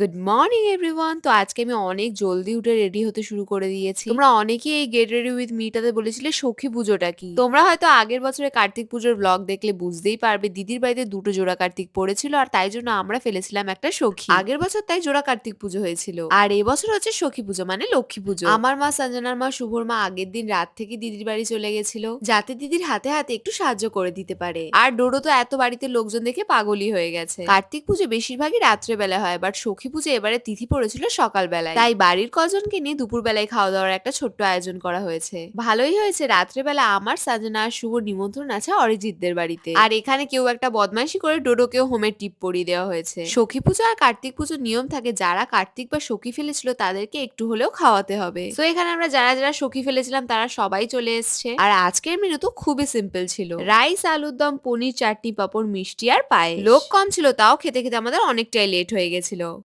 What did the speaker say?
Good morning everyone তো আজকে আমি অনেক জলদি উঠে রেডি হতে শুরু করে দিয়েছি। তোমরা অনেকেই এই গেট রেডি উইথ মিটাতে বলেছিলে সখী পুজোটা কি? তোমরা হয়তো আগের বছরে কার্তিক পুজোর ব্লগ দেখলে বুঝতেই পারবে, দিদির বাড়িতে দুটো জোড়া কার্তিক পড়েছিল আর তাই জন্য আমরা ফেলেছিলাম একটা সখী। আগের বছর তাই জোড়া কার্তিক পুজো হয়েছিল। আর এবছর হচ্ছে সখী পুজো মানে লক্ষ্মী পুজো। আমার মা সঞ্জনার মা শুভর মা আগের দিন রাত থেকে দিদির বাড়ি চলে গেছিল, যাতে দিদির হাতে হাতে একটু সাহায্য করে দিতে পারে। আর ডোরো তো এত বাড়িতে লোকজন দেখে পাগলই হয়ে গেছে। কার্তিক পুজো বেশিরভাগই রাত্রেবেলা হয় বাট সখী পুজো এবারে তিথি পড়েছিল সকালবেলায়। তাই বাড়ির কজনকে নিয়ে দুপুর বেলায় খাওয়া দাওয়ার একটা ছোট্ট আয়োজন করা হয়েছে। ভালোই হয়েছে, রাত্রেবেলা আমার, সাজনা আর শুভ নিমন্ত্রণ আছে অরিজিৎদের বাড়িতে। আর এখানে কেউ একটা বদমাইশি করে ডোডোকেও হোমের টিপ পরিয়ে দেওয়া হয়েছে। সখী পুজো আর কার্তিক পুজোর নিয়ম থাকে, যারা কার্তিক বা সখী ফেলেছিল তাদেরকে একটু হলেও খাওয়াতে হবে। তো এখানে আমরা যারা যারা সখী ফেলেছিলাম তারা সবাই চলে এসছে। আর আজকের মেনু তো খুবই সিম্পল ছিল। রাইস, আলুর দম, পনির, চাটনি, পাপড়, মিষ্টি আর পায়ে লোক কম ছিল, তাও খেতে খেতে আমাদের অনেকটাই লেট হয়ে গেছিল।